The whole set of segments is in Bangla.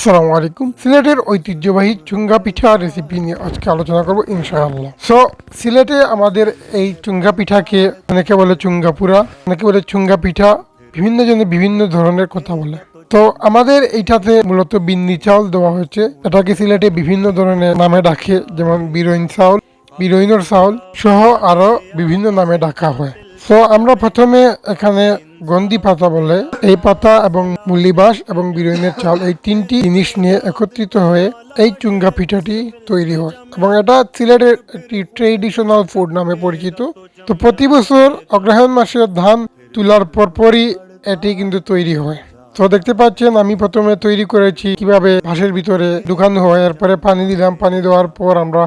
আসসালামু আলাইকুম। সিলেটের ঐতিহ্যবাহী চুঙ্গা পিঠা রেসিপি নিয়ে আজকে আলোচনা করব, ইনশাআল্লাহ। সো সিলেটে আমাদের এই চুঙ্গা পিঠাকে অনেকে বলে চুঙ্গাপুরা অনেকে বলে চুঙ্গা পিঠা, বিভিন্ন জনে বিভিন্ন ধরনের কথা বলে। তো, আমাদের এইটাতে মূলত বিন্নি চাউল দেওয়া হয়েছে। এটাকে সিলেটে বিভিন্ন ধরনের নামে ডাকে, যেমন বিরইন চাউল বিরইনর চাউল সহ আরও বিভিন্ন নামে ডাকা হয়। সো আমরা প্রথমে এখানে গন্ধি পাতা বলে। এই পাতা এবং মুলিবাস এবং বিরইনের চাল এই তিনটি জিনিস নিয়ে একত্রিত হয়ে এই চুঙ্গা পিঠাটি তৈরি হয় এবং এটা সিলেটের একটি ট্রেডিশনাল ফুড নামে পরিচিত। তো প্রতি বছর অগ্রহায়ণ মাসের ধান তোলার পরপরই এটি কিন্তু তৈরি হয়। তো দেখতে পাচ্ছেন, আমি প্রথমে তৈরি করেছি কীভাবে ভাসের ভিতরে ঢুকানো হয়, এরপরে পানি দিলাম। পানি দেওয়ার পর আমরা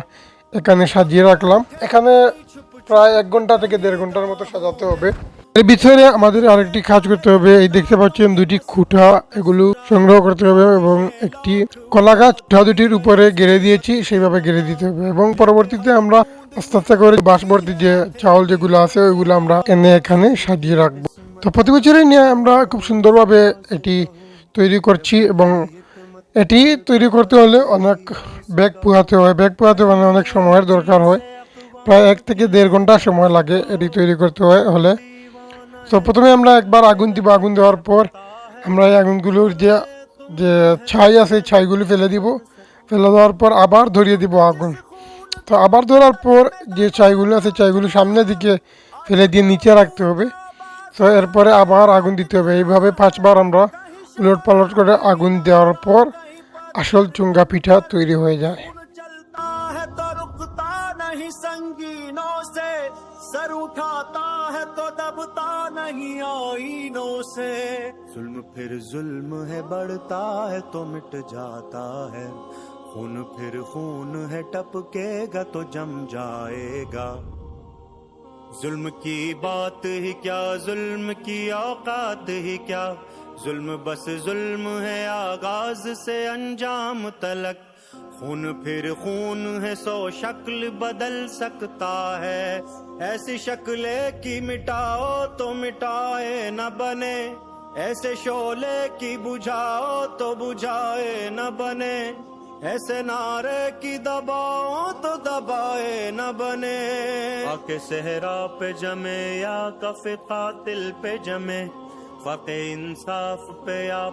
এখানে সাজিয়ে রাখলাম। এখানে প্রায় এক ঘণ্টা থেকে দেড় ঘণ্টার মতো সাজাতে হবে। এর ভিতরে আমাদের আরেকটি কাজ করতে হবে। এই দেখতে পাচ্ছেন দুটি খুঁটা, এগুলো সংগ্রহ করতে হবে এবং একটি কলা গাছ। দুটির উপরে গেড়ে দিয়েছি, সেইভাবে গেড়ে দিতে হবে এবং পরবর্তীতে আমরা আস্তে আস্তে করে বাঁশবর্তী যে চাউল যেগুলো আছে, ওইগুলো আমরা এনে এখানে সাজিয়ে রাখব। তো প্রতি বছরই নিয়ে আমরা খুব সুন্দরভাবে এটি তৈরি করছি এবং এটি তৈরি করতে হলে অনেক ব্যাগ পোহাতে হয়। ব্যাগ পোহাতে মানে অনেক সময়ের দরকার হয়। প্রায় এক থেকে দেড় ঘণ্টা সময় লাগে এটি তৈরি করতে হয়। হলে তো প্রথমে আমরা একবার আগুন দিব, আগুন দেওয়ার পর আমরা এই আগুনগুলোর যে যে ছাই আছে ছাইগুলো ফেলে দিব। ফেলে দেওয়ার পর আবার ধরিয়ে দিব আগুন। তো আবার ধরার পর যে ছাইগুলো আছে ছাইগুলো সামনের দিকে ফেলে দিয়ে নিচে রাখতে হবে। তো এরপরে আবার আগুন দিতে হবে। এইভাবে পাঁচবার আমরা উলট পালট করে আগুন দেওয়ার পর আসল চুঙ্গা পিঠা তৈরি হয়ে যায়। سر اٹھاتا ہے تو دبتا نہیں آئینوں سے۔ ظلم پھر ظلم ہے، بڑھتا ہے تو مٹ جاتا ہے۔ خون پھر خون ہے، ٹپکے گا تو جم جائے گا۔ ظلم کی بات ہی کیا، ظلم کی اوقات ہی کیا۔ ظلم بس ظلم ہے، آغاز سے انجام تلک खून फिर खून है, सो शक्ल बदल सकता है। ऐसी शक्ले की मिटाओ तो मिटाए न बने। ऐसे शोले की बुझाओ तो बुझाए न बने। ऐसे नारे की दबाओ तो दबाए न बने। आके सहरा पे जमे या कफे कातिल पे जमे। फते इंसाफ पे या